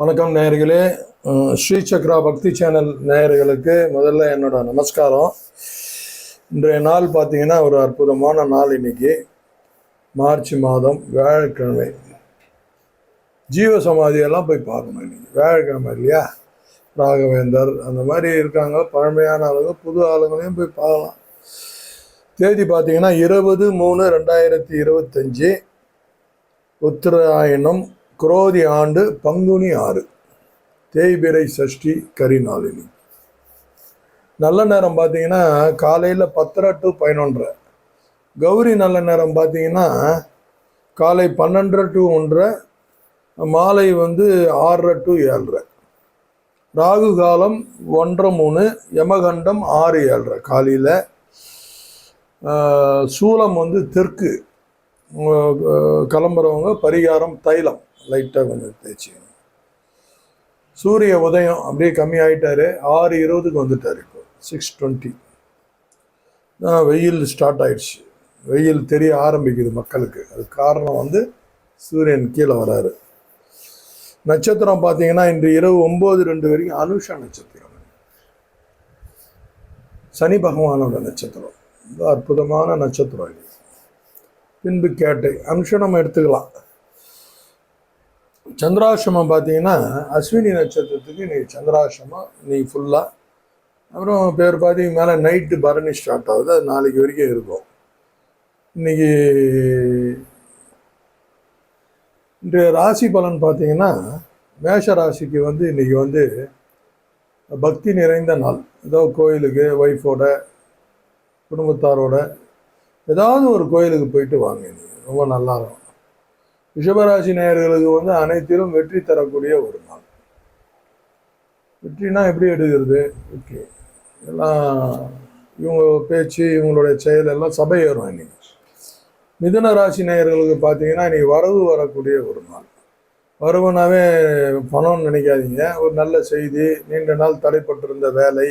வணக்கம் நேயர்களே. ஸ்ரீ சக்ரா பக்தி சேனல் நேயர்களுக்கு முதல்ல என்னோட நமஸ்காரம். இன்றைய நாள் பார்த்தீங்கன்னா ஒரு அற்புதமான நாள் இன்னைக்கு. மார்ச் மாதம் வியாழக்கிழமை. ஜீவ சமாதியெல்லாம் போய் பார்க்கணும் இன்னைக்கு. வியாழக்கிழமை இல்லையா? ராகவேந்தர் அந்த மாதிரி இருக்காங்க. பழமையான ஆளுங்க புது ஆளுங்களையும் போய் பார்க்கலாம். தேதி பார்த்தீங்கன்னா இருபது மூணு ரெண்டாயிரத்தி இருபத்தஞ்சி. உத்தராயணம் குரோதி ஆண்டு பங்குனி ஆறு. தேய்பிரை சஷ்டி கரிநாளினி நல்ல நேரம் பார்த்தீங்கன்னா காலையில் பத்தரை டு பதினொன்றரை. கௌரி நல்ல நேரம் பார்த்தீங்கன்னா காலை பன்னெண்டரை டு ஒன்றரை மாலை வந்து ஆறரை டு ஏழரை. ராகு காலம் ஒன்றரை மூணு யமகண்டம் ஆறு ஏழரை காலையில். சூலம் வந்து தெற்கு. கிளம்புறவங்க பரிகாரம் தைலம். லைட்டாக கொஞ்சம் தேய்ச்சிக்கணும் சூரிய உதயம் அப்படியே கம்மி ஆகிட்டாரு ஆறு இருபதுக்கு வந்துட்டார் இப்போ. சிக்ஸ் டுவெண்ட்டி வெயில் ஸ்டார்ட் ஆயிடுச்சு. வெயில் தெரிய ஆரம்பிக்குது மக்களுக்கு. அது காரணம் வந்து சூரியன் கீழே வராரு. நட்சத்திரம் பார்த்தீங்கன்னா இன்று இரவு ஒம்பது ரெண்டு வரைக்கும் அனுஷா நட்சத்திரம். சனி பகவானோட நட்சத்திரம். ரொம்ப அற்புதமான நட்சத்திரம் இது. பின்பு கேட்டை. அம்சம் நம்ம எடுத்துக்கலாம். சந்திராசிரமம் பார்த்தீங்கன்னா அஸ்வினி நட்சத்திரத்துக்கு நீ சந்திராசிரமம் இன்னைக்கு ஃபுல்லாக அப்புறம் பேர் பார்த்தீங்க மேலே நைட்டு பரணி ஸ்டார்ட் ஆகுது அது நாளைக்கு வரைக்கும் இருக்கும். இன்னைக்கு இன்றைய ராசி பலன் பார்த்தீங்கன்னா மேஷ ராசிக்கு வந்து இன்னைக்கு வந்து பக்தி நிறைந்த நாள். ஏதோ கோயிலுக்கு ஒய்ஃபோட குடும்பத்தாரோட ஏதாவது ஒரு கோயிலுக்கு போயிட்டு வாங்க. இன்னைக்கு ரொம்ப நல்லா இருக்கும். ரிஷபராசி நேயர்களுக்கு வந்து அனைத்திலும் வெற்றி தரக்கூடிய ஒரு நாள். வெற்றினா எப்படி எடுக்கிறது? ஓகே. எல்லாம் இவங்க பேச்சு இவங்களுடைய செயல் எல்லாம் சபை ஏறும் இன்னைக்கு. மிதுன ராசி நேயர்களுக்கு பார்த்தீங்கன்னா இன்னைக்கு வரவு வரக்கூடிய ஒரு நாள். வரவுனாவே பணம்னு நினைக்காதீங்க. ஒரு நல்ல செய்தி நீண்ட நாள் தடைப்பட்டிருந்த வேலை.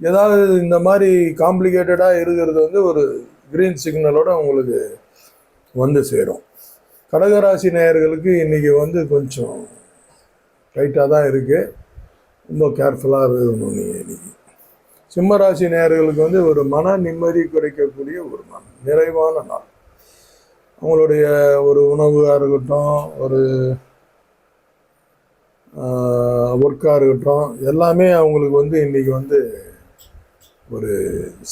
ஏதாவது இந்த மாதிரி காம்ப்ளிகேட்டடாக இருக்கிறது வந்து ஒரு கிரீன் சிக்னலோட உங்களுக்கு வந்து சேரும். கடகராசி நேயர்களுக்கு இன்றைக்கி வந்து கொஞ்சம் டைட்டாக தான் இருக்குது ரொம்ப கேர்ஃபுல்லாக இருக்கணும் நீங்கள் இன்னைக்கு. சிம்மராசி நேயர்களுக்கு வந்து ஒரு மன நிம்மதி குறைக்கக்கூடிய ஒரு நாள் நிறைவான நாள். அவங்களுடைய ஒரு உணவாக இருக்கட்டும் ஒரு ஒர்க்காக இருக்கட்டும் எல்லாமே அவங்களுக்கு வந்து இன்றைக்கி வந்து ஒரு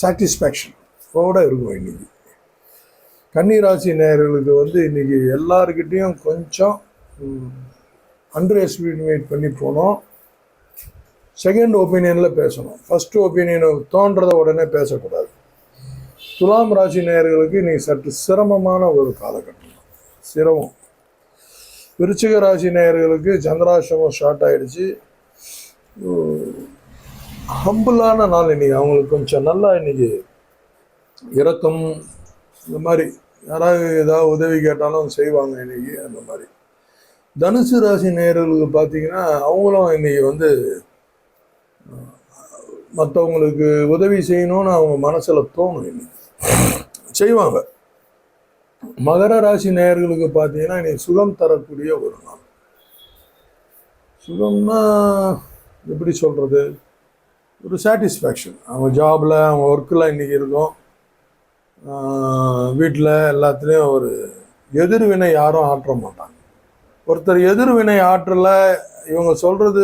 சாட்டிஸ்ஃபேக்ஷன் ஓட இருக்கும் இன்னைக்கு. கன்னிராசி நேயர்களுக்கு வந்து இன்னைக்கு எல்லாருக்கிட்டேயும் கொஞ்சம் அண்டர் எஸ்டிமேட் பண்ணி போனோம். செகண்ட் ஒப்பீனியனில் பேசணும். ஃபஸ்ட்டு ஒப்பீனியனை தோன்றத உடனே பேசக்கூடாது. துலாம் ராசி நேயர்களுக்கு இன்றைக்கி சற்று சிரமமான ஒரு காலகட்டம். சிரமம். விருச்சிக ராசி நேயர்களுக்கு சந்திராசிரமம் ஷார்ட் ஆயிடுச்சு. ஹம்பிளான நாள் இன்னைக்கு. அவங்களுக்கு கொஞ்சம் நல்லா இன்னைக்கு இறக்கம் இந்த மாதிரி யாராவது ஏதாவது உதவி கேட்டாலும் செய்வாங்க இன்னைக்கு அந்த மாதிரி. தனுசு ராசி நேயர்களுக்கு பார்த்தீங்கன்னா அவங்களும் இன்னைக்கு வந்து மற்றவங்களுக்கு உதவி செய்யணும்னு அவங்க மனசில் தோணும் இன்னைக்கு. செய்வாங்க. மகர ராசி நேயர்களுக்கு பார்த்தீங்கன்னா இன்னைக்கு சுகம் தரக்கூடிய ஒரு நாள். சுகம்னா எப்படி சொல்கிறது ஒரு சாட்டிஸ்ஃபேக்ஷன் அவங்க ஜாபில் அவங்க ஒர்க்கில் இன்றைக்கி இருக்கும். வீட்டில் எல்லாத்துலேயும் ஒரு எதிர்வினை யாரும் ஆற்ற மாட்டாங்க. ஒருத்தர் எதிர்வினை ஆற்றல இவங்க சொல்கிறது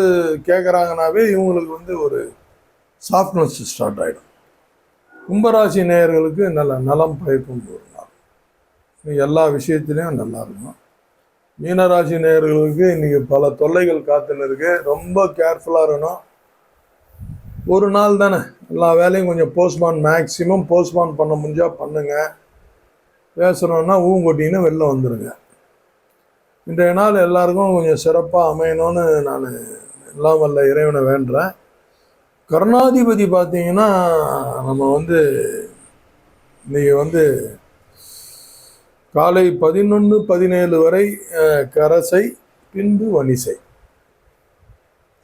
கேட்குறாங்கனாவே இவங்களுக்கு வந்து ஒரு சாஃப்ட்னஸ் ஸ்டார்ட் ஆகிடும் கும்பராசி நேயர்களுக்கு நல்ல நலம் பயக்கும் ஒரு நாள். இன்னைக்கு எல்லா விஷயத்துலேயும் நல்லா இருக்கும் மீனராசி நேயர்களுக்கு இன்றைக்கி பல தொல்லைகள் காத்துன்னு இருக்கு. ரொம்ப கேர்ஃபுல்லாக இருக்கணும். ஒரு நாள் தானே. எல்லா வேலையும் கொஞ்சம் போஸ்ட்மான் மேக்ஸிமம் போஸ்ட்மான் பண்ண முடிஞ்சால் பண்ணுங்கள் பேசுகிறோன்னா ஊங்கொட்டின்னு வெளில வந்துடுங்க இன்றைய நாள் எல்லாருக்கும் கொஞ்சம் சிறப்பாக அமையணும்னு நான் எல்லாம் வல்ல இறைவனை வேண்டுறேன் கருணாதிபதி பார்த்தீங்கன்னா நம்ம வந்து இன்றைக்கி வந்து காலை பதினொன்று பதினேழு வரை கரசை பின்பு வனிசை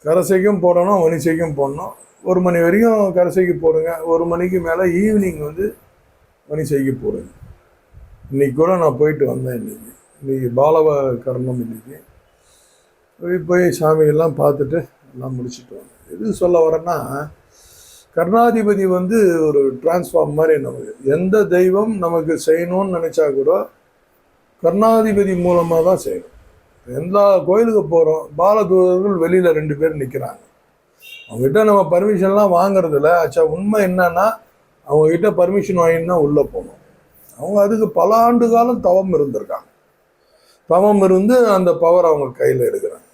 கரசைக்கும் போடணும் வனிசைக்கும் போடணும். ஒரு மணி வரைக்கும் கரசைக்கு போடுங்க. ஒரு மணிக்கு மேலே ஈவினிங் வந்து வனிசைக்கு போடுங்க. இன்றைக்கி கூட நான் போயிட்டு வந்தேன் இன்றைக்கி இன்றைக்கி பாலவ கர்மம் இன்றைக்கி போய் போய் சாமியெல்லாம் பார்த்துட்டு எல்லாம் முடிச்சுட்டு வந்தேன். எது சொல்ல வரேன்னா கர்ணாதிபதி வந்து ஒரு டிரான்ஸ்ஃபார்ம் மாதிரி நமக்கு. எந்த தெய்வம் நமக்கு செய்யணும்னு நினச்சா கூட கர்ணாதிபதி மூலமாக தான் செய்யணும். எல்லா கோயிலுக்கு போகிறோம் பாலதூதர்கள் வெளியில் ரெண்டு பேர் நிற்கிறாங்க அவங்ககிட்ட நம்ம பர்மிஷன்லாம் வாங்குறதில்ல. ஆச்சா உண்மை என்னன்னா அவங்ககிட்ட பர்மிஷன் வாங்கினா உள்ளே போகணும். அவங்க அதுக்கு பல ஆண்டு காலம் தவம் இருந்திருக்காங்க. தவம் இருந்து அந்த பவர் அவங்க கையில் எடுக்கிறாங்க.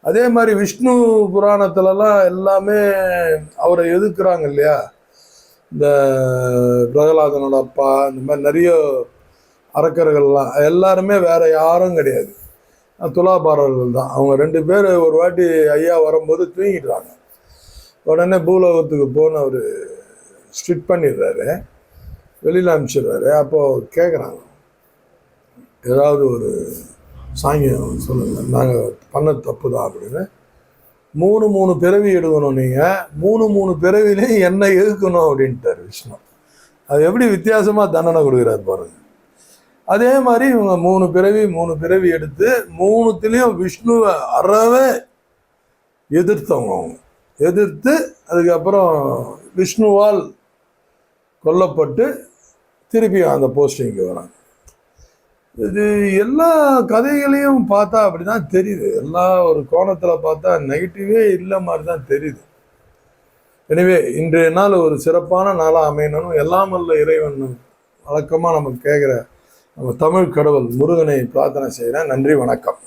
அதே மாதிரி விஷ்ணு புராணத்துலலாம் எல்லாமே அவரை எதிர்க்கிறாங்க இல்லையா? இந்த பிரகலாதனோட அப்பா இந்த மாதிரி நிறைய அரக்கர்கள்லாம் எல்லாருமே வேற யாரும் கிடையாது. துலாபாரர்கள் தான். அவங்க ரெண்டு பேர் ஒரு வாட்டி ஐயா வரும்போது தூங்கிடுறாங்க உடனே பூலோகத்துக்கு போன அவர் ஸ்ட்ரிட் பண்ணிடுறாரு. வெளியில் அனுப்பிச்சிடுறாரு. அப்போது கேட்குறாங்க ஏதாவது ஒரு சாங்கியம் சொல்லுங்கள் நாங்கள் பண்ண தப்பு தான் அப்படின்னு. மூணு மூணு பிறவி எடுக்கணும் நீங்கள் மூணு மூணு பிறவிலையும் என்ன எதுக்கணும் அப்படின்ட்டார் விஷ்ணு. அது எப்படி வித்தியாசமாக தண்டனை கொடுக்குறாரு பாருங்கள் அதே மாதிரி இவங்க மூணு பிறவி மூணு பிறவி எடுத்து மூணுத்துலேயும் விஷ்ணுவை அறவே எதிர்த்தவங்க அவங்க. எதிர்த்து அதுக்கப்புறம் விஷ்ணுவால் கொல்லப்பட்டு திருப்பி அந்த போஸ்டிங்க்கு வராங்க. இது எல்லா கதைகளையும் பார்த்தா அப்படிதான் தெரியுது. எல்லா ஒரு கோணத்தில் பார்த்தா நெகட்டிவே இல்லை மாதிரி தான் தெரியுது. எனவே இன்றைய நாள் ஒரு சிறப்பான நாளாக அமையணும் எல்லாம் வல்ல இறைவன் வழக்கமாக நம்ம கேட்குற நம்ம தமிழ் கடவுள் முருகனை பிரார்த்தனை செய்கிறேன் நன்றி வணக்கம்.